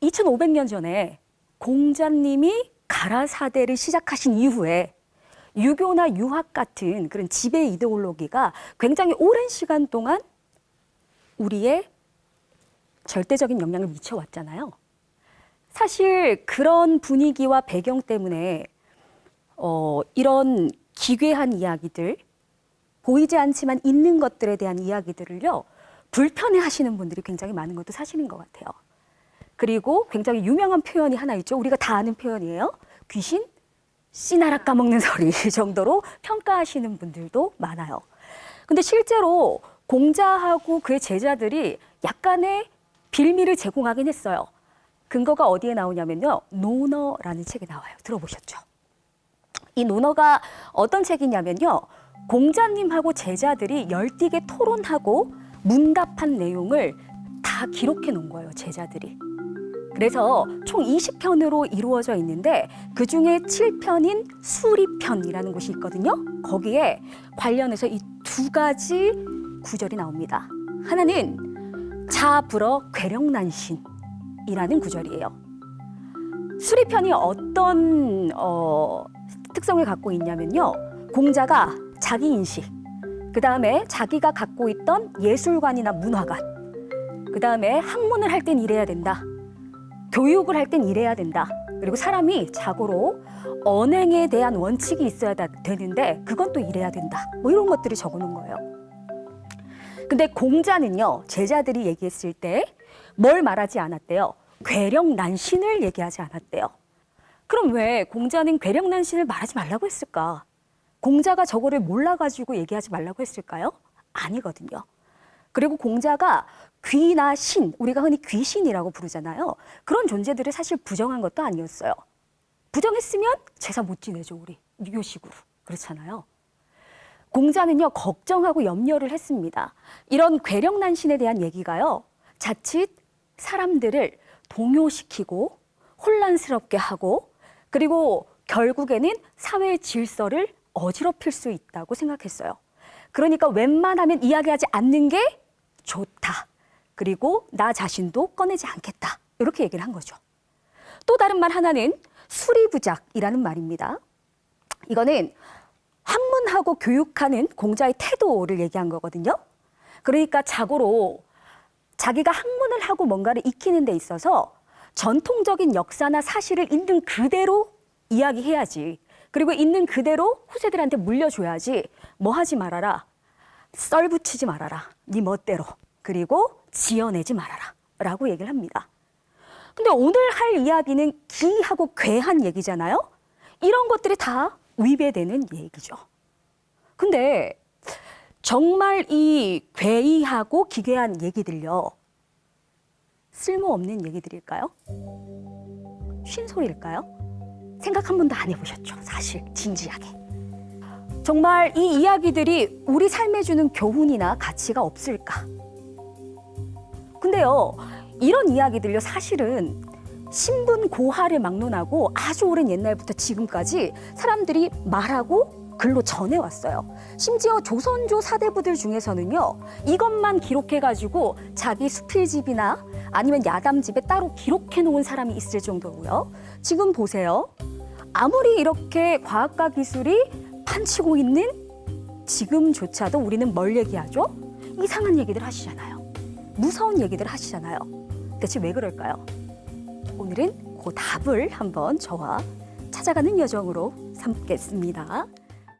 (2500년) 전에 공자님이 가라사대를 시작하신 이후에 유교나 유학 같은 그런 지배 이데올로기가 굉장히 오랜 시간 동안 우리의 절대적인 영향을 미쳐왔잖아요. 사실 그런 분위기와 배경 때문에 어, 이런 기괴한 이야기들, 보이지 않지만 있는 것들에 대한 이야기들을요, 불편해 하시는 분들이 굉장히 많은 것도 사실인 것 같아요. 그리고 굉장히 유명한 표현이 하나 있죠. 우리가 다 아는 표현이에요. 귀신? 씨나라 까먹는 소리 정도로 평가하시는 분들도 많아요. 근데 실제로 공자하고 그의 제자들이 약간의 빌미를 제공하긴 했어요. 근거가 어디에 나오냐면요. 노너라는 책에 나와요. 들어보셨죠? 이 논어가 어떤 책이냐면요. 공자님하고 제자들이 열띠게 토론하고 문답한 내용을 다 기록해 놓은 거예요. 제자들이. 그래서 총 20편으로 이루어져 있는데 그 중에 7편인 수리편이라는 곳이 있거든요. 거기에 관련해서 이 두 가지 구절이 나옵니다. 하나는 자불어 괴력난신이라는 구절이에요. 수리편이 어떤 어, 특성을 갖고 있냐면요. 공자가 자기 인식, 그 다음에 자기가 갖고 있던 예술관이나 문화관, 그 다음에 학문을 할 땐 이래야 된다. 교육을 할 땐 이래야 된다. 그리고 사람이 자고로 언행에 대한 원칙이 있어야 다- 되는데 그건 또 이래야 된다. 뭐 이런 것들을 적어 놓은 거예요. 근데 공자는요, 제자들이 얘기했을 때 뭘 말하지 않았대요? 괴력난신을 얘기하지 않았대요. 그럼 왜 공자는 괴력난신을 말하지 말라고 했을까? 공자가 저거를 몰라가지고 얘기하지 말라고 했을까요? 아니거든요. 그리고 공자가 귀나 신, 우리가 흔히 귀신이라고 부르잖아요. 그런 존재들을 사실 부정한 것도 아니었어요. 부정했으면 제사 못 지내죠, 우리. 유교식으로. 그렇잖아요. 공자는요, 걱정하고 염려를 했습니다. 이런 괴력난 신에 대한 얘기가요, 자칫 사람들을 동요시키고 혼란스럽게 하고 그리고 결국에는 사회 질서를 어지럽힐 수 있다고 생각했어요. 그러니까 웬만하면 이야기하지 않는 게 좋다. 그리고 나 자신도 꺼내지 않겠다. 이렇게 얘기를 한 거죠. 또 다른 말 하나는 수리부작이라는 말입니다. 이거는 학문하고 교육하는 공자의 태도를 얘기한 거거든요. 그러니까 자고로 자기가 학문을 하고 뭔가를 익히는 데 있어서 전통적인 역사나 사실을 있는 그대로 이야기해야지. 그리고 있는 그대로 후세들한테 물려줘야지. 뭐 하지 말아라. 썰 붙이지 말아라. 네 멋대로. 그리고 지어내지 말아라. 라고 얘기를 합니다. 근데 오늘 할 이야기는 기하고 괴한 얘기잖아요. 이런 것들이 다 위배되는 얘기죠. 근데 정말 이 괴이하고 기괴한 얘기들요. 쓸모없는 얘기들일까요? 쉰 소리일까요? 생각 한 번도 안 해보셨죠, 사실 진지하게. 정말 이 이야기들이 우리 삶에 주는 교훈이나 가치가 없을까? 근데요, 이런 이야기들요, 사실은 신분 고하를 막론하고 아주 오랜 옛날부터 지금까지 사람들이 말하고 글로 전해왔어요. 심지어 조선조 사대부들 중에서는요, 이것만 기록해가지고 자기 수필집이나 아니면 야담집에 따로 기록해 놓은 사람이 있을 정도고요. 지금 보세요. 아무리 이렇게 과학과 기술이 판치고 있는 지금조차도 우리는 뭘 얘기하죠? 이상한 얘기들 하시잖아요. 무서운 얘기들 하시잖아요. 대체 왜 그럴까요? 오늘은 그 답을 한번 저와 찾아가는 여정으로 삼겠습니다.